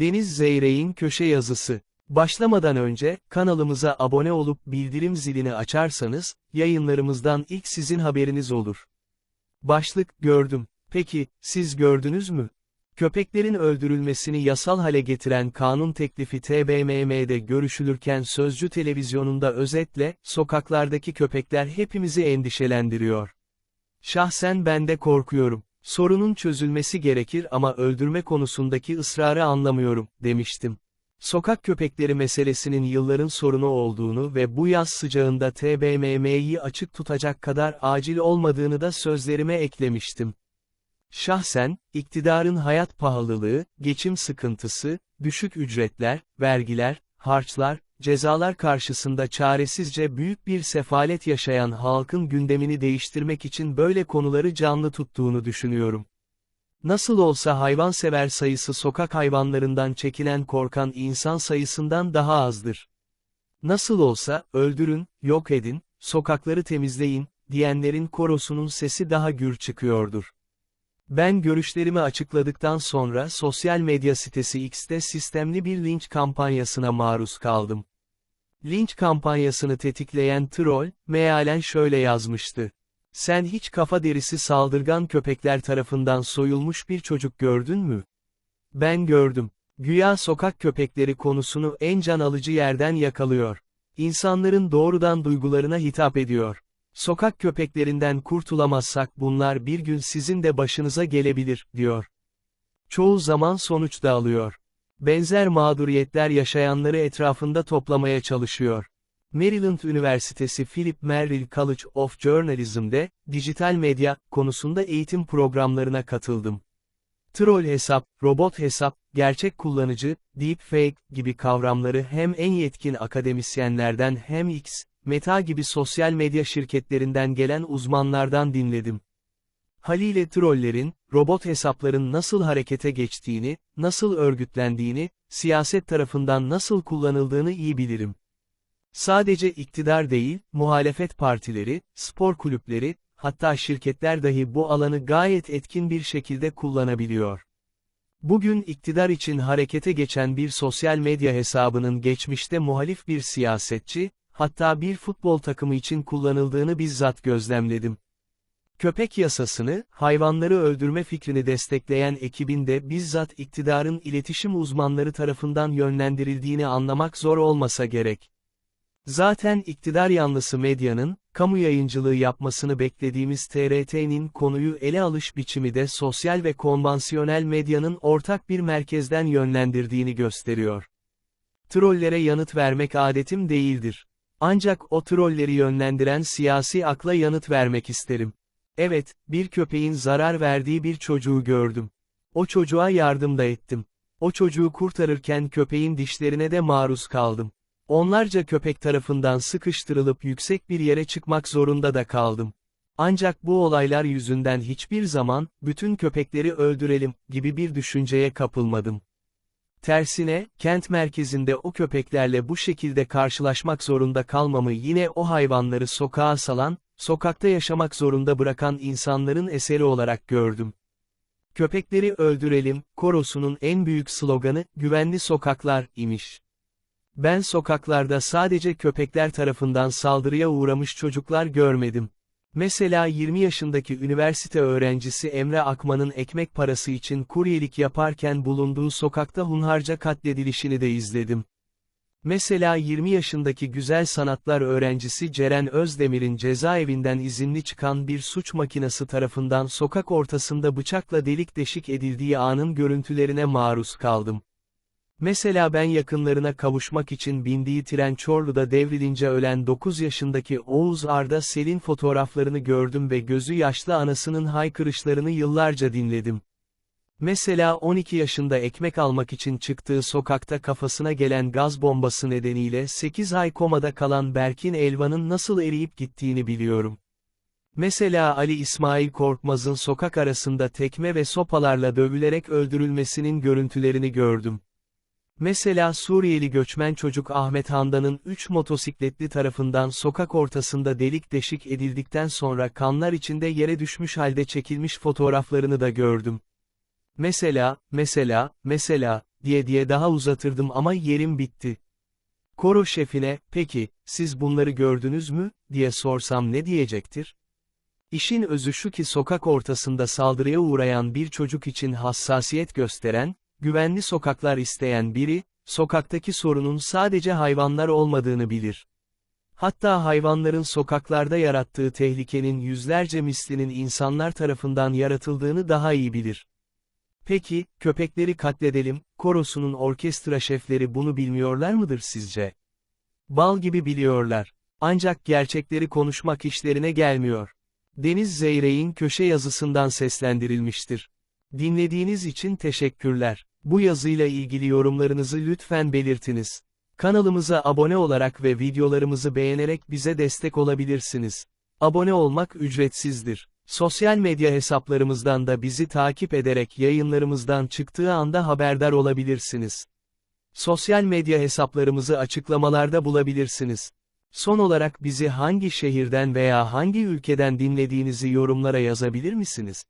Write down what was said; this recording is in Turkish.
Deniz Zeyrek'in köşe yazısı. Başlamadan önce, kanalımıza abone olup bildirim zilini açarsanız, yayınlarımızdan ilk sizin haberiniz olur. Başlık, gördüm. Peki, siz gördünüz mü? Köpeklerin öldürülmesini yasal hale getiren kanun teklifi TBMM'de görüşülürken Sözcü televizyonunda özetle, sokaklardaki köpekler hepimizi endişelendiriyor. Şahsen ben de korkuyorum. Sorunun çözülmesi gerekir ama öldürme konusundaki ısrarı anlamıyorum, demiştim. Sokak köpekleri meselesinin yılların sorunu olduğunu ve bu yaz sıcağında TBMM'yi açık tutacak kadar acil olmadığını da sözlerime eklemiştim. Şahsen, iktidarın hayat pahalılığı, geçim sıkıntısı, düşük ücretler, vergiler, harçlar, cezalar karşısında çaresizce büyük bir sefalet yaşayan halkın gündemini değiştirmek için böyle konuları canlı tuttuğunu düşünüyorum. Nasıl olsa hayvansever sayısı sokak hayvanlarından çekilen korkan insan sayısından daha azdır. Nasıl olsa, öldürün, yok edin, sokakları temizleyin, diyenlerin korosunun sesi daha gür çıkıyordur. Ben görüşlerimi açıkladıktan sonra sosyal medya sitesi X'te sistemli bir linç kampanyasına maruz kaldım. Linç kampanyasını tetikleyen troll, mealen şöyle yazmıştı. Sen hiç kafa derisi saldırgan köpekler tarafından soyulmuş bir çocuk gördün mü? Ben gördüm. Güya sokak köpekleri konusunu en can alıcı yerden yakalıyor. İnsanların doğrudan duygularına hitap ediyor. Sokak köpeklerinden kurtulamazsak bunlar bir gün sizin de başınıza gelebilir, diyor. Çoğu zaman sonuç da alıyor. Benzer mağduriyetler yaşayanları etrafında toplamaya çalışıyor. Maryland Üniversitesi Philip Merrill College of Journalism'de, dijital medya, konusunda eğitim programlarına katıldım. Troll hesap, robot hesap, gerçek kullanıcı, deepfake gibi kavramları hem en yetkin akademisyenlerden hem X, Meta gibi sosyal medya şirketlerinden gelen uzmanlardan dinledim. Haliyle trollerin, robot hesapların nasıl harekete geçtiğini, nasıl örgütlendiğini, siyaset tarafından nasıl kullanıldığını iyi bilirim. Sadece iktidar değil, muhalefet partileri, spor kulüpleri, hatta şirketler dahi bu alanı gayet etkin bir şekilde kullanabiliyor. Bugün iktidar için harekete geçen bir sosyal medya hesabının geçmişte muhalif bir siyasetçi, hatta bir futbol takımı için kullanıldığını bizzat gözlemledim. Köpek yasasını, hayvanları öldürme fikrini destekleyen ekibin de bizzat iktidarın iletişim uzmanları tarafından yönlendirildiğini anlamak zor olmasa gerek. Zaten iktidar yanlısı medyanın, kamu yayıncılığı yapmasını beklediğimiz TRT'nin konuyu ele alış biçimi de sosyal ve konvansiyonel medyanın ortak bir merkezden yönlendirdiğini gösteriyor. Trollere yanıt vermek adetim değildir. Ancak o trolleri yönlendiren siyasi akla yanıt vermek isterim. Evet, bir köpeğin zarar verdiği bir çocuğu gördüm. O çocuğa yardım da ettim. O çocuğu kurtarırken köpeğin dişlerine de maruz kaldım. Onlarca köpek tarafından sıkıştırılıp yüksek bir yere çıkmak zorunda da kaldım. Ancak bu olaylar yüzünden hiçbir zaman, bütün köpekleri öldürelim, gibi bir düşünceye kapılmadım. Tersine, kent merkezinde o köpeklerle bu şekilde karşılaşmak zorunda kalmamı yine o hayvanları sokağa salan, sokakta yaşamak zorunda bırakan insanların eseri olarak gördüm. Köpekleri öldürelim, korosunun en büyük sloganı, güvenli sokaklar, imiş. Ben sokaklarda sadece köpekler tarafından saldırıya uğramış çocuklar görmedim. Mesela 20 yaşındaki üniversite öğrencisi Emre Akman'ın ekmek parası için kuryelik yaparken bulunduğu sokakta hunharca katledilişini de izledim. Mesela 20 yaşındaki güzel sanatlar öğrencisi Ceren Özdemir'in cezaevinden izinli çıkan bir suç makinesi tarafından sokak ortasında bıçakla delik deşik edildiği anın görüntülerine maruz kaldım. Mesela ben yakınlarına kavuşmak için bindiği tren Çorlu'da devrilince ölen 9 yaşındaki Oğuz Arda Selin fotoğraflarını gördüm ve gözü yaşlı anasının haykırışlarını yıllarca dinledim. Mesela 12 yaşında ekmek almak için çıktığı sokakta kafasına gelen gaz bombası nedeniyle 8 ay komada kalan Berkin Elvan'ın nasıl eriyip gittiğini biliyorum. Mesela Ali İsmail Korkmaz'ın sokak arasında tekme ve sopalarla dövülerek öldürülmesinin görüntülerini gördüm. Mesela Suriyeli göçmen çocuk Ahmet Handan'ın 3 motosikletli tarafından sokak ortasında delik deşik edildikten sonra kanlar içinde yere düşmüş halde çekilmiş fotoğraflarını da gördüm. Mesela, mesela, mesela, diye diye daha uzatırdım ama yerim bitti. Koro şefine, peki, siz bunları gördünüz mü, diye sorsam ne diyecektir? İşin özü şu ki sokak ortasında saldırıya uğrayan bir çocuk için hassasiyet gösteren, güvenli sokaklar isteyen biri, sokaktaki sorunun sadece hayvanlar olmadığını bilir. Hatta hayvanların sokaklarda yarattığı tehlikenin yüzlerce mislinin insanlar tarafından yaratıldığını daha iyi bilir. Peki, köpekleri katledelim, korosunun orkestra şefleri bunu bilmiyorlar mıdır sizce? Bal gibi biliyorlar. Ancak gerçekleri konuşmak işlerine gelmiyor. Deniz Zeyrek'in köşe yazısından seslendirilmiştir. Dinlediğiniz için teşekkürler. Bu yazıyla ilgili yorumlarınızı lütfen belirtiniz. Kanalımıza abone olarak ve videolarımızı beğenerek bize destek olabilirsiniz. Abone olmak ücretsizdir. Sosyal medya hesaplarımızdan da bizi takip ederek yayınlarımızdan çıktığı anda haberdar olabilirsiniz. Sosyal medya hesaplarımızı açıklamalarda bulabilirsiniz. Son olarak bizi hangi şehirden veya hangi ülkeden dinlediğinizi yorumlara yazabilir misiniz?